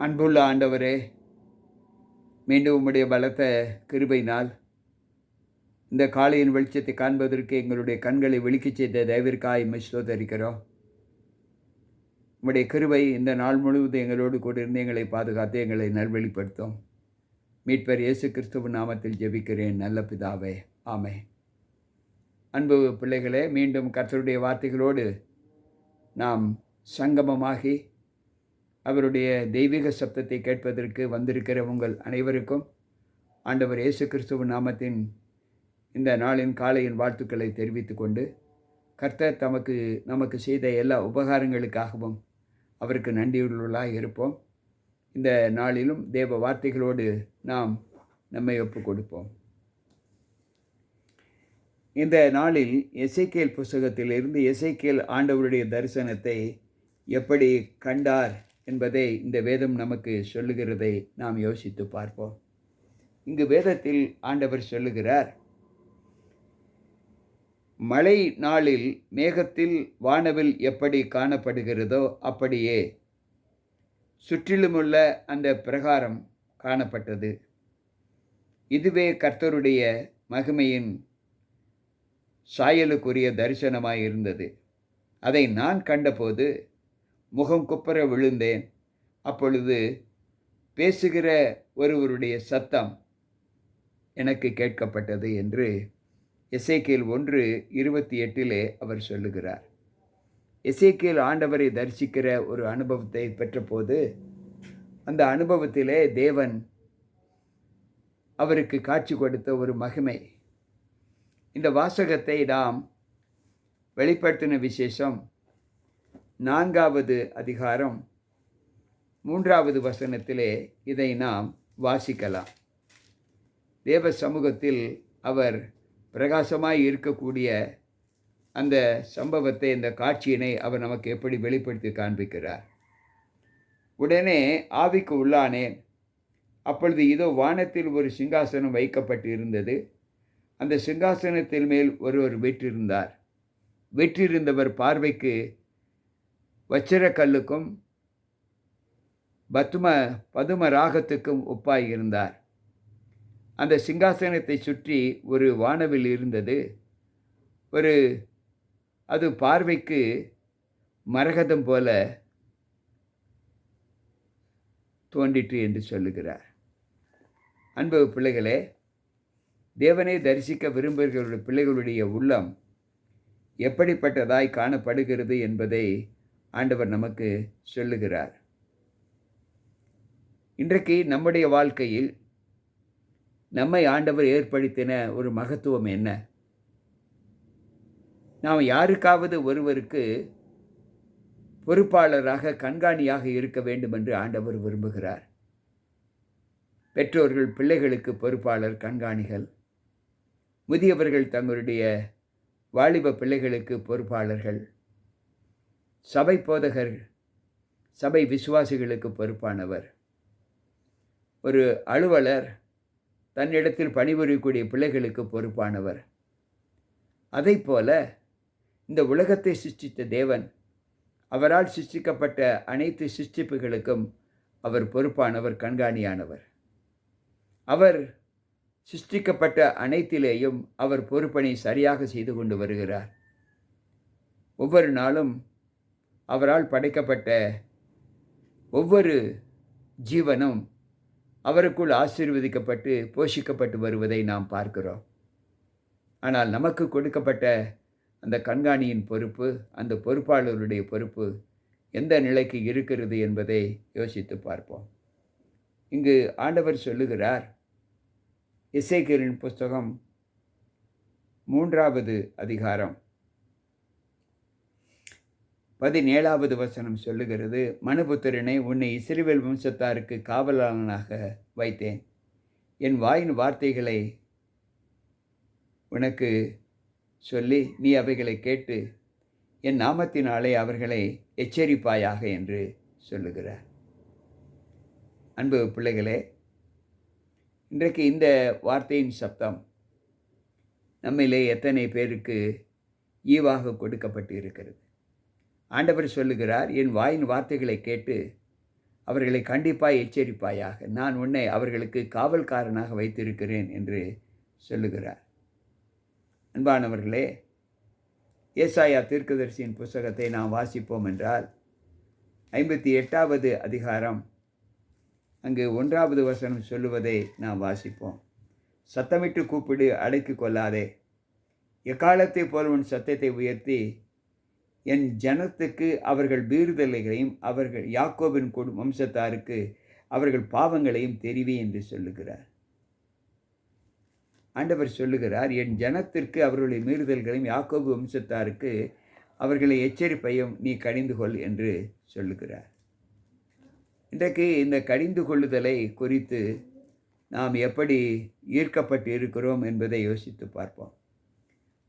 அன்புள்ள ஆண்டவரே மீண்டும் உம்முடைய பலத்த கிருபையினால் இந்த காலையின் வெளிச்சத்தை காண்பதற்கு எங்களுடைய கண்களை விழிக்கச் செய்த தயவிற்காய் மிஸ்தோதரிக்கிறோம் உம்முடைய கிருபை இந்த நாள் முழுவதும் எங்களோடு கூட இருந்து எங்களை பாதுகாத்து எங்களை நல்வழிப்படுத்தும் மீட்பர் இயேசு கிறிஸ்துவ நாமத்தில் ஜெபிக்கிறேன். நல்ல பிதாவே ஆமே அன்பு பிள்ளைகளே மீண்டும் கர்த்தருடைய வார்த்தைகளோடு நாம் சங்கமமாகி அவருடைய தெய்வீக சப்தத்தை கேட்பதற்கு வந்திருக்கிற உங்கள் அனைவருக்கும் ஆண்டவர் இயேசு கிறிஸ்துவ நாமத்தின் இந்த நாளின் காலையின் வாழ்த்துக்களை தெரிவித்து கொண்டு கர்த்தர் தமக்கு நமக்கு செய்த எல்லா உபகாரங்களுக்காகவும் அவருக்கு நன்றியுள்ளவர்களாக இருப்போம். இந்த நாளிலும் தேவ வார்த்தைகளோடு நாம் நம்மை ஒப்புக் கொடுப்போம். இந்த நாளில் எசைக்கேல் புஸ்தகத்திலிருந்து எசைக்கேல் ஆண்டவருடைய தரிசனத்தை எப்படி கண்டார் என்பதை இந்த வேதம் நமக்கு சொல்லுகிறதை நாம் யோசித்து பார்ப்போம். இங்கு வேதத்தில் ஆண்டவர் சொல்லுகிறார் மழை நாளில் மேகத்தில் வானவில் எப்படி காணப்படுகிறதோ அப்படியே சுற்றிலுமுள்ள அந்த பிரகாரம் காணப்பட்டது. இதுவே கர்த்தருடைய மகிமையின் சாயலுக்குரிய தரிசனமாக இருந்தது அதை நான் கண்டபோது முகம் குப்புற விழுந்தேன். அப்பொழுது பேசுகிற ஒருவருடைய சத்தம் எனக்கு கேட்கப்பட்டது என்று எசேக்கியல் ஒன்று இருபத்தி எட்டிலே அவர் சொல்லுகிறார். எசேக்கியல் ஆண்டவரை தரிசிக்கிற ஒரு அனுபவத்தை பெற்றபோது அந்த அனுபவத்திலே தேவன் அவருக்கு காட்சி கொடுத்த ஒரு மகிமை. இந்த வாசகத்தை நாம் வெளிப்படுத்தின விசேஷம் நான்காவது அதிகாரம் மூன்றாவது வசனத்திலே இதை நாம் வாசிக்கலாம். தேவ சமூகத்தில் அவர் பிரகாசமாய் இருக்கக்கூடிய அந்த சம்பவத்தை இந்த காட்சியினை அவர் நமக்கு எப்படி வெளிப்படுத்தி காண்பிக்கிறார். உடனே ஆவிக்கு உள்ளானேன் அப்பொழுது இதோ வானத்தில் ஒரு சிங்காசனம் வைக்கப்பட்டு இருந்தது அந்த சிங்காசனத்தின் மேல் ஒருவர் வீற்றிருந்தார். வெற்றிருந்தவர் பார்வைக்கு வச்சிரக்கல்லுக்கும் பத்ம பதும ராகத்துக்கும் ஒப்பாய் இருந்தார். அந்த சிங்காசனத்தை சுற்றி ஒரு வானவில் இருந்தது. ஒரு அது பார்வைக்கு மரகதம் போல தோன்றிற்று என்று சொல்லுகிறார். அன்பு பிள்ளைகளே தேவனை தரிசிக்க விரும்புகிற பிள்ளைகளுடைய உள்ளம் எப்படிப்பட்டதாய் காணப்படுகிறது என்பதை ஆண்டவர் நமக்கு சொல்லுகிறார். இன்றைக்கு நம்முடைய வாழ்க்கையில் நம்மை ஆண்டவர் ஏற்படுத்தின ஒரு மகத்துவம் என்ன? நாம் யாருக்காவது ஒருவருக்கு பொறுப்பாளராக கண்காணியாக இருக்க வேண்டும் என்று ஆண்டவர் விரும்புகிறார். பெற்றோர்கள் பிள்ளைகளுக்கு பொறுப்பாளர் கண்காணிகள். முதியவர்கள் தங்களுடைய வாலிப பிள்ளைகளுக்கு பொறுப்பாளர்கள். சபை போதகர் சபை விசுவாசிகளுக்கு பொறுப்பானவர். ஒரு அலுவலர் தன்னிடத்தில் பணிபுரியக்கூடிய பிள்ளைகளுக்கு பொறுப்பானவர். அதை போல இந்த உலகத்தை சிருஷ்டித்த தேவன் அவரால் சிருஷ்டிக்கப்பட்ட அனைத்து சிருஷ்டிப்புகளுக்கும் அவர் பொறுப்பானவர் கண்காணியானவர். அவர் சிருஷ்டிக்கப்பட்ட அனைத்திலேயும் அவர் பொறுப்பணி சரியாக செய்து கொண்டு வருகிறார். ஒவ்வொரு நாளும் அவரால் படைக்கப்பட்ட ஒவ்வொரு ஜீவனும் அவருக்குள் ஆசீர்வதிக்கப்பட்டு போஷிக்கப்பட்டு வருவதை நாம் பார்க்கிறோம். ஆனால் நமக்கு கொடுக்கப்பட்ட அந்த கண்காணியின் பொறுப்பு அந்த பொறுப்பாளருடைய பொறுப்பு எந்த நிலைக்கு இருக்கிறது என்பதை யோசித்து பார்ப்போம். இங்கு ஆண்டவர் சொல்லுகிறார் இசைக்கியரின் புஸ்தகம் மூன்றாவது அதிகாரம். பதினேழாவது வசனம் சொல்லுகிறது மனுபுத்திரனை உன்னை இஸ்ரேல் வம்சத்தாருக்கு காவலாளனாக வைத்தேன். என் வாயின் வார்த்தைகளை உனக்கு சொல்லி நீ அவைகளை கேட்டு என் நாமத்தினாலே அவர்களை எச்சரிப்பாயாக என்று சொல்லுகிறார். அன்பு பிள்ளைகளே இன்றைக்கு இந்த வார்த்தையின் சப்தம் நம்மிலே எத்தனை பேருக்கு ஈவாக கொடுக்கப்பட்டு இருக்கிறது ஆண்டவர் சொல்லுகிறார் என் வாயின் வார்த்தைகளை கேட்டு அவர்களை கண்டிப்பாய் எச்சரிப்பாயாக. நான் உன்னை அவர்களுக்கு காவல்காரனாக வைத்திருக்கிறேன் என்று சொல்லுகிறார். அன்பானவர்களே ஏசாயா தீர்க்கதரிசியின் புஸ்தகத்தை நாம் வாசிப்போம் என்றால் ஐம்பத்தி எட்டாவது அதிகாரம் அங்கு ஒன்றாவது வசனம் சொல்லுவதை நாம் வாசிப்போம். சத்தமிட்டு கூப்பிடு அடைத்து கொள்ளாதே. எக்காலத்தை போல் உன் சத்தத்தை உயர்த்தி என் ஜனத்துக்கு அவர்கள் வீறுதலைகளையும் அவர்கள் யாக்கோபின் கொடு வம்சத்தாருக்கு அவர்கள் பாவங்களையும் தெரிவி என்று சொல்லுகிறார். ஆண்டவர் சொல்லுகிறார் என் ஜனத்திற்கு அவர்களுடைய மீறுதல்களையும் யாக்கோபு வம்சத்தாருக்கு அவர்களை எச்சரிப்பையும் நீ கடிந்து கொள் என்று சொல்லுகிறார். இன்றைக்கு இந்த கடிந்து கொள்ளுதலை குறித்து நாம் எப்படி ஈர்க்கப்பட்டு இருக்கிறோம் என்பதை யோசித்து பார்ப்போம்.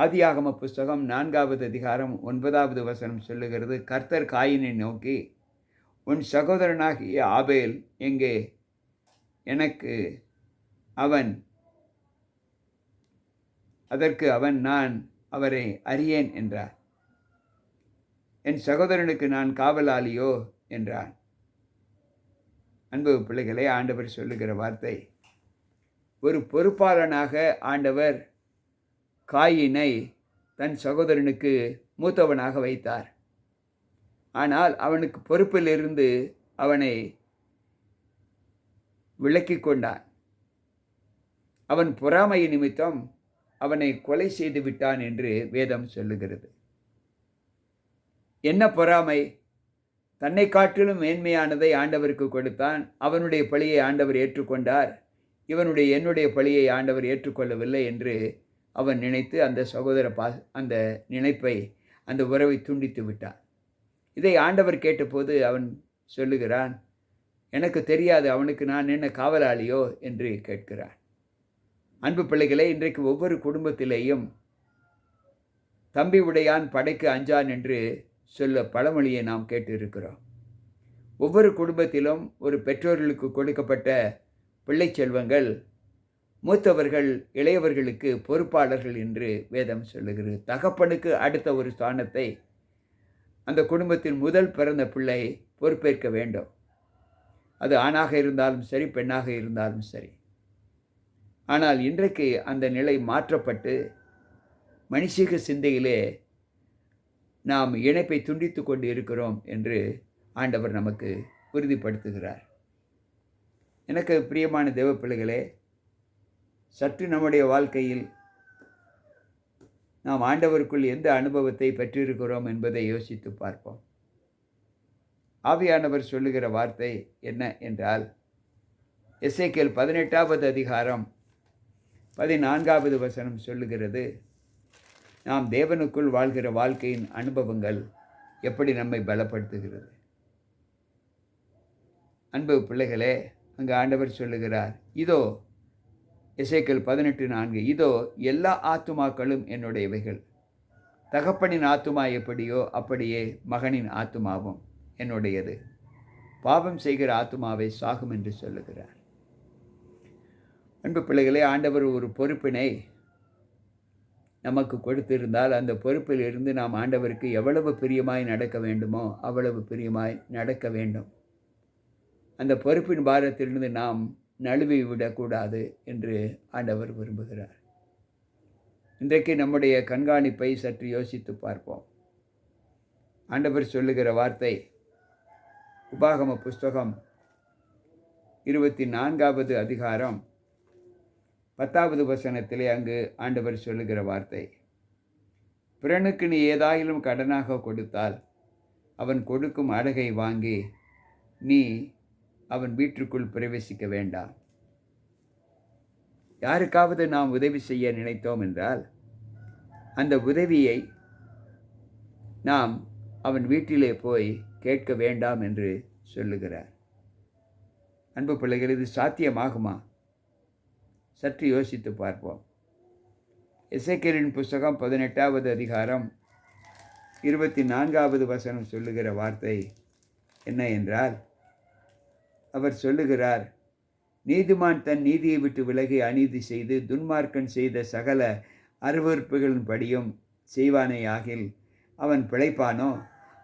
ஆதியாகம புஸ்தகம் நான்காவது அதிகாரம் ஒன்பதாவது வசனம் சொல்லுகிறது கர்த்தர் காயினை நோக்கி உன் சகோதரனாகிய ஆபேல் எங்கே? எனக்கு அவன் அதற்கு அவன் நான் அவரை அறியேன் என்றார். என் சகோதரனுக்கு நான் காவலாளியோ? என்றான். அன்பு பிள்ளைகளை ஆண்டவர் சொல்லுகிற வார்த்தை ஒரு பொறுப்பாளனாக ஆண்டவர் காயினை தன் சகோதரனுக்கு மூத்தவனாக வைத்தார். ஆனால் அவனுக்கு பொறுப்பிலிருந்து அவனை விலக்கி கொண்டான். அவன் பொறாமை நிமித்தம் அவனை கொலை செய்து விட்டான் என்று வேதம் சொல்லுகிறது. என்ன பொறாமை? தன்னை காட்டிலும் மேன்மையானதை ஆண்டவருக்கு கொடுத்தான். அவனுடைய பழியை ஆண்டவர் ஏற்றுக்கொண்டார். இவனுடைய என்னுடைய பழியை ஆண்டவர் ஏற்றுக்கொள்ளவில்லை என்று அவன் நினைத்து அந்த சகோதர பா அந்த நினைப்பை அந்த உறவை துண்டித்து விட்டான். இதை ஆண்டவர் கேட்டபோது அவன் சொல்லுகிறான் எனக்கு தெரியாது அவனுக்கு நான் என்ன காவலாளியோ? என்று கேட்கிறான். அன்பு பிள்ளைகளை இன்றைக்கு ஒவ்வொரு குடும்பத்திலேயும் தம்பி உடையான் படைக்கு அஞ்சான் என்று சொல்ல பழமொழியை நாம் கேட்டு இருக்கிறோம் ஒவ்வொரு குடும்பத்திலும் ஒரு பெற்றோர்களுக்கு கொடுக்கப்பட்ட பிள்ளை செல்வங்கள் மூத்தவர்கள் இளையவர்களுக்கு பொறுப்பாளர்கள் என்று வேதம் சொல்லுகிறது. தகப்பனுக்கு அடுத்த ஒரு ஸ்தானத்தை அந்த குடும்பத்தின் முதல் பிறந்த பிள்ளை பொறுப்பேற்க வேண்டும். அது ஆணாக இருந்தாலும் சரி பெண்ணாக இருந்தாலும் சரி. ஆனால் இன்றைக்கு அந்த நிலை மாற்றப்பட்டு மனுஷிக சிந்தையிலே நாம் இணைப்பை துண்டித்து கொண்டு இருக்கிறோம் என்று ஆண்டவர் நமக்கு உறுதிப்படுத்துகிறார். எனக்கு பிரியமான தேவ பிள்ளைகளே சற்று நம்முடைய வாழ்க்கையில் நாம் ஆண்டவருக்குள் எந்த அனுபவத்தை பெற்றிருக்கிறோம் என்பதை யோசித்து பார்ப்போம். ஆவியானவர் சொல்லுகிற வார்த்தை என்ன என்றால் எஸ்ஐகேல் பதினெட்டாவது அதிகாரம் பதினான்காவது வசனம் சொல்லுகிறது நாம் தேவனுக்குள் வாழ்கிற வாழ்க்கையின் அனுபவங்கள் எப்படி நம்மை பலப்படுத்துகிறது? அன்பு பிள்ளைகளே அங்கு ஆண்டவர் சொல்லுகிறார் இதோ இசைக்கல் பதினெட்டு நான்கு இதோ எல்லா ஆத்துமாக்களும் என்னுடையவைகள். தகப்பனின் ஆத்துமா எப்படியோ அப்படியே மகனின் ஆத்துமாவும் என்னுடையது. பாவம் செய்கிற ஆத்துமாவை சாகும் என்று சொல்லுகிறார். அன்பு பிள்ளைகளே ஆண்டவர் ஒரு பொறுப்பினை நமக்கு கொடுத்திருந்தால் அந்த பொறுப்பில் இருந்து நாம் ஆண்டவருக்கு எவ்வளவு பிரியமாய் நடக்க வேண்டுமோ அவ்வளவு பிரியமாய் நடக்க வேண்டும். அந்த பொறுப்பின் பாரத்திலிருந்து நாம் நழுவி விடக்கூடாது என்று ஆண்டவர் விரும்புகிறார். இன்றைக்கு நம்முடைய கண்காணிப்பை சற்று யோசித்து பார்ப்போம். ஆண்டவர் சொல்லுகிற வார்த்தை உபாகம புஸ்தகம் இருபத்தி நான்காவது அதிகாரம் பத்தாவது வசனத்திலே அங்கு ஆண்டவர் சொல்லுகிற வார்த்தை பிறனுக்கு நீ ஏதாயிலும் கடனாக கொடுத்தால் அவன் கொடுக்கும் அடகை வாங்கி நீ அவன் வீட்டிற்குள் பிரவேசிக்க வேண்டாம். யாருக்காவது நாம் உதவி செய்ய நினைத்தோம் என்றால் அந்த உதவியை நாம் அவன் வீட்டிலே போய் கேட்க வேண்டாம் என்று சொல்லுகிறார். அன்பு பிள்ளைகள் இது சாத்தியமாகுமா? சற்று யோசித்து பார்ப்போம். இசைக்கரின் புஸ்தகம் பதினெட்டாவது அதிகாரம் இருபத்தி நான்காவது வசனம் சொல்லுகிற வார்த்தை என்ன என்றால் அவர் சொல்லுகிறார் நீதிமான் தன் நீதியை விட்டு விலகி அநீதி செய்து துன்மார்க்கன் செய்த சகல அருவறுப்புகளின்படியும் செய்வானே ஆகில் அவன் பிழைப்பானோ?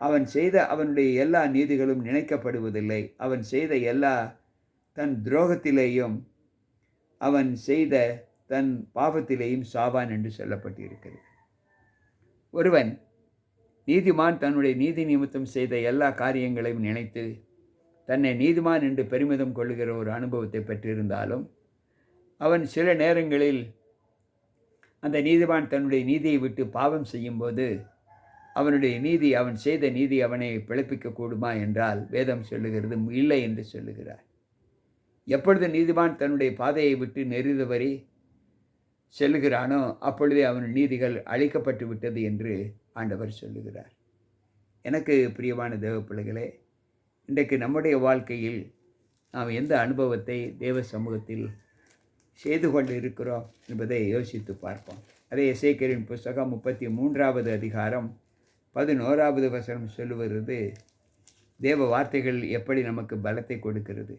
அவன் செய்த அவனுடைய எல்லா நீதிகளும் நினைக்கப்படுவதில்லை. அவன் செய்த எல்லா தன் துரோகத்திலேயும் அவன் செய்த தன் பாவத்திலேயும் சாவான் என்று சொல்லப்பட்டிருக்கிறது. ஒருவன் நீதிமான் தன்னுடைய நீதி நிமித்தம் செய்த எல்லா காரியங்களையும் நினைத்து தன்னை நீதிமான் என்று பெருமிதம் கொள்ளுகிற ஒரு அனுபவத்தை பெற்றிருந்தாலும் அவன் சில நேரங்களில் அந்த நீதிமான் தன்னுடைய நீதியை விட்டு பாவம் செய்யும்போது அவனுடைய நீதி அவன் செய்த நீதி அவனை பிழைப்பிக்க கூடுமா என்றால் வேதம் சொல்லுகிறது இல்லை என்று சொல்லுகிறார். எப்பொழுது நீதிமான் தன்னுடைய பாதையை விட்டு நெறிதவரி செல்லுகிறானோ அப்பொழுதே அவன் நீதிகள் அழிக்கப்பட்டு விட்டது என்று ஆண்டவர் சொல்லுகிறார். எனக்கு பிரியமான தேவ பிள்ளைகளே இன்றைக்கு நம்முடைய வாழ்க்கையில் நாம் எந்த அனுபவத்தை தேவ சமூகத்தில் செய்து கொண்டு இருக்கிறோம் என்பதை யோசித்து பார்ப்போம். அதே இசைக்கரின் புஸ்தகம் முப்பத்தி மூன்றாவது அதிகாரம் பதினோராவது வசனம் சொல்லுவது தேவ வார்த்தைகள் எப்படி நமக்கு பலத்தை கொடுக்கிறது?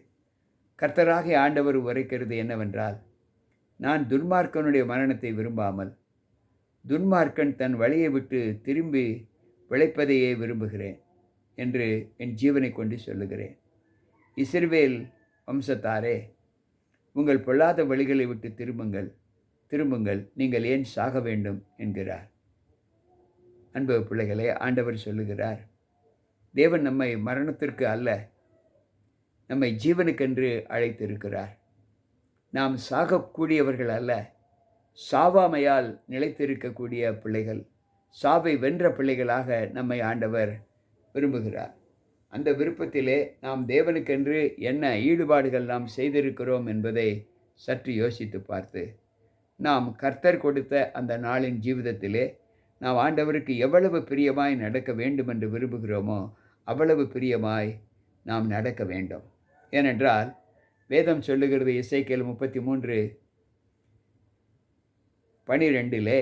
கர்த்தராக ஆண்டவர் உரைக்கிறது என்னவென்றால் நான் துன்மார்க்கனுடைய மரணத்தை விரும்பாமல் துன்மார்க்கன் தன் வழியை விட்டு திரும்பி பிழைப்பதையே விரும்புகிறேன். என்று என் ஜீவனை கொண்டு சொல்லுகிறேன். இஸ்ரவேல் வம்சத்தாரே உங்கள் பொல்லாத வழிகளை விட்டு திரும்புங்கள். திரும்புங்கள் நீங்கள் ஏன் சாக வேண்டும் என்கிறார். அன்பு பிள்ளைகளே ஆண்டவர் சொல்லுகிறார் தேவன் நம்மை மரணத்திற்கு அல்ல நம்மை ஜீவனுக்கென்று அழைத்திருக்கிறார். நாம் சாகக்கூடியவர்கள் அல்ல சாவாமையால் நிலைத்திருக்கக்கூடிய பிள்ளைகள் சாவை வென்ற பிள்ளைகளாக நம்மை ஆண்டவர் விரும்புகிறார். அந்த விருப்பத்திலே நாம் தேவனுக்கென்று என்ன ஈடுபாடுகள் நாம் செய்திருக்கிறோம் என்பதை சற்று யோசித்து பார்த்து நாம் கர்த்தர் கொடுத்த அந்த நாளின் ஜீவிதத்திலே நாம் ஆண்டவருக்கு எவ்வளவு பிரியமாய் நடக்க வேண்டும் என்று விரும்புகிறோமோ அவ்வளவு பிரியமாய் நாம் நடக்க வேண்டும். ஏனென்றால் வேதம் சொல்லுகிறது இசைக்கேல் முப்பத்தி மூன்று பனிரெண்டிலே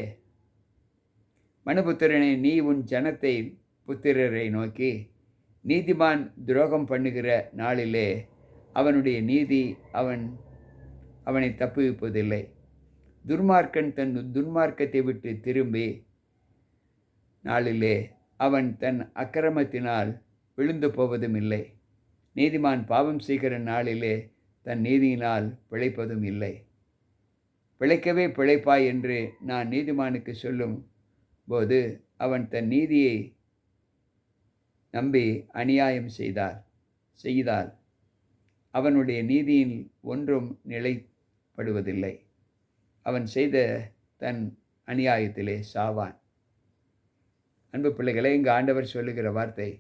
மனுபுத்திரனை நீ உன் ஜனத்தை புத்திரரை நோக்கி நீதிமான் துரோகம் பண்ணுகிற நாளிலே அவனுடைய நீதி அவன் அவனை தப்புவிப்பதில்லை. துர்மார்க்கன் தன் துன்மார்க்கத்தை விட்டு திரும்பி நாளிலே அவன் தன் அக்கிரமத்தினால் விழுந்து போவதும் இல்லை நீதிமான் பாவம் செய்கிற நாளிலே தன் நீதியினால் பிழைப்பதும் இல்லை பிழைக்கவே பிழைப்பாய் என்று நான் நீதிமானுக்கு சொல்லும் போது அவன் தன் நீதியை நம்பி அநியாயம் செய்தார் செய்தால் அவனுடைய நீதியில் ஒன்றும் நிலைப்படுவதில்லை. அவன் செய்த தன் அநியாயத்திலே சாவான். அன்பு பிள்ளைகளை இங்கு ஆண்டவர் சொல்லுகிற வார்த்தை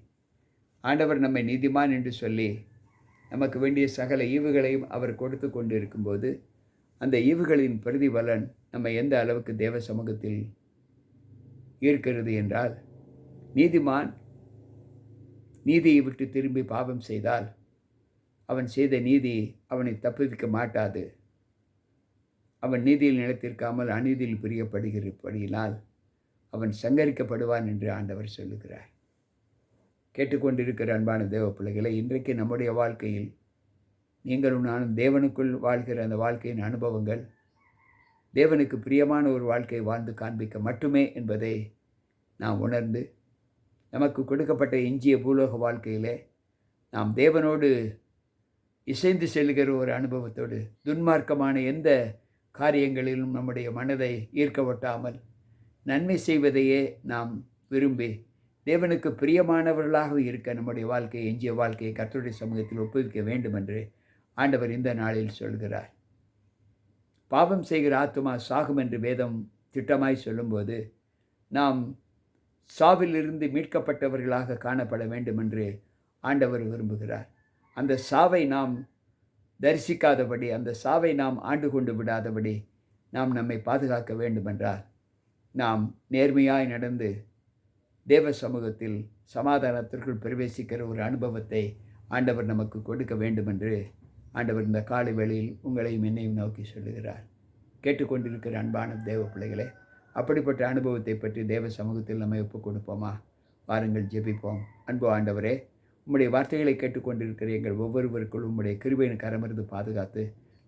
ஆண்டவர் நம்மை நீதிமான் என்று சொல்லி நமக்கு வேண்டிய சகல ஈவுகளையும் அவர் கொடுத்து கொண்டு இருக்கும்போது அந்த ஈவுகளின் பிரதிபலன் நம்ம எந்த அளவுக்கு தேவ சமூகத்தில் ஈர்க்கிறது என்றால் நீதிமான் நீதியை விட்டு திரும்பி பாவம் செய்தால் அவன் செய்த நீதி அவனை தப்புவிக்க மாட்டாது. அவன் நீதியில் நிலைத்திருக்காமல் அநீதியில் பிரியப்படுகிறபடியினால் அவன் சங்கரிக்கப்படுவான் என்று ஆண்டவர் சொல்லுகிறார். கேட்டுக்கொண்டிருக்கிற அன்பான தேவ பிள்ளைகளை இன்றைக்கு நம்முடைய வாழ்க்கையில் நீங்களும் நானும் தேவனுக்குள் வாழ்கிற அந்த வாழ்க்கையின் அனுபவங்கள் தேவனுக்கு பிரியமான ஒரு வாழ்க்கையை வாழ்ந்து காண்பிக்க மட்டுமே என்பதை நாம் உணர்ந்து நமக்கு கொடுக்கப்பட்ட எஞ்சிய பூலோக வாழ்க்கையிலே நாம் தேவனோடு இசைந்து செல்கிற ஒரு அனுபவத்தோடு துன்மார்க்கமான எந்த காரியங்களிலும் நம்முடைய மனதை ஈர்க்க ஒட்டாமல் நன்மை செய்வதையே நாம் விரும்பி தேவனுக்கு பிரியமானவர்களாக இருக்க நம்முடைய வாழ்க்கையை எஞ்சிய வாழ்க்கையை கர்த்தருடைய சமூகத்தில் ஒப்புவிக்க வேண்டும் என்று ஆண்டவர் இந்த நாளில் சொல்கிறார். பாவம் செய்கிற ஆத்மா சாகும் என்று வேதம் திட்டமாய் சொல்லும்போது நாம் சாவிலிருந்து மீட்கப்பட்டவர்களாக காணப்பட வேண்டும் என்று ஆண்டவர் விரும்புகிறார். அந்த சாவை நாம் தரிசிக்காதபடி அந்த சாவை நாம் ஆண்டு கொண்டு விடாதபடி நாம் நம்மை பாதுகாக்க வேண்டுமென்றால் நாம் நேர்மையாய் நடந்து தேவ சமூகத்தில் சமாதானத்திற்குள் பிரவேசிக்கிற ஒரு அனுபவத்தை ஆண்டவர் நமக்கு கொடுக்க வேண்டும் என்று ஆண்டவர் இந்த காலை வேளையில் உங்களையும் என்னையும் நோக்கி சொல்லுகிறார். கேட்டுக்கொண்டிருக்கிற அன்பான தேவ பிள்ளைகளே அப்படிப்பட்ட அனுபவத்தை பற்றி தேவ சமூகத்தில் நம்ம ஒப்புக் கொடுப்போமா? வாருங்கள் ஜெபிப்போம். அன்பு ஆண்டவரே உம்முடைய வார்த்தைகளை கேட்டுக்கொண்டிருக்கிற எங்கள் ஒவ்வொருவருக்குள் உம்முடைய கிருபையின் கரமிருந்து பாதுகாத்து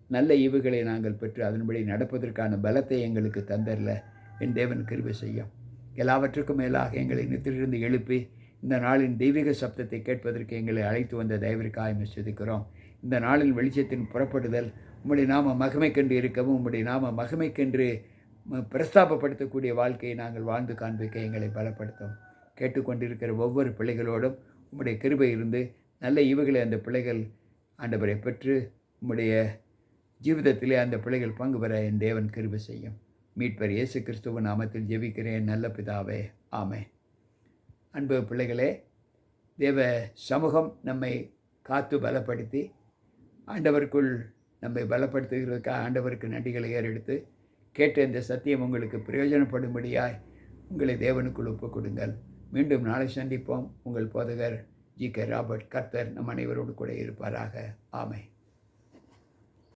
நல்ல ஈவுகளை நாங்கள் பெற்று அதன்படி நடப்பதற்கான பலத்தை எங்களுக்கு தந்தரல. என் தேவன் கிருபை செய்யும். எல்லாவற்றுக்கும் மேலாக எங்களை நித்திலிருந்து எழுப்பி இந்த நாளின் தெய்வீக சப்தத்தை கேட்பதற்கு எங்களை அழைத்து வந்த தயவிற்காக சுதிக்கிறோம் இந்த நாளின் வெளிச்சத்தின் புறப்படுதல் உம்முடைய நாம மகிமைக்கென்று இருக்கவும் உம்முடைய நாம மகிமைக்கென்று பிரஸ்தாபப்படுத்தக்கூடிய வாழ்க்கையை நாங்கள் வாழ்ந்து காண்பிக்க எங்களை பலப்படுத்தும். கேட்டுக்கொண்டிருக்கிற ஒவ்வொரு பிள்ளைகளோடும் உம்முடைய கிருபை இருந்து நல்ல ஈவுகளை அந்த பிள்ளைகள் ஆண்டவரை பெற்று உம்முடைய ஜீவிதத்திலே அந்த பிள்ளைகள் பங்கு பெற என் தேவன் கிருபை செய்யும். மீட்பர் இயேசு கிறிஸ்துவ நாமத்தில் ஜெபிக்கிறேன் நல்ல பிதாவே. ஆமே அன்பு பிள்ளைகளே தேவ சமூகம் நம்மை காத்து பலப்படுத்தி ஆண்டவருக்குள் நம்மை பலப்படுத்துகிறதுக்காக ஆண்டவருக்கு நன்றிகளை ஏறெடுத்து கேட்ட இந்த சத்தியம் உங்களுக்கு பிரயோஜனப்படும்படியாய் உங்களை தேவனுக்குள் ஒப்புக் கொடுங்கள். மீண்டும் நாளை சந்திப்போம். உங்கள் போதகர் ஜி கே ராபர்ட். கர்த்தர் நம் அனைவரோடு கூட இருப்பாராக. ஆமை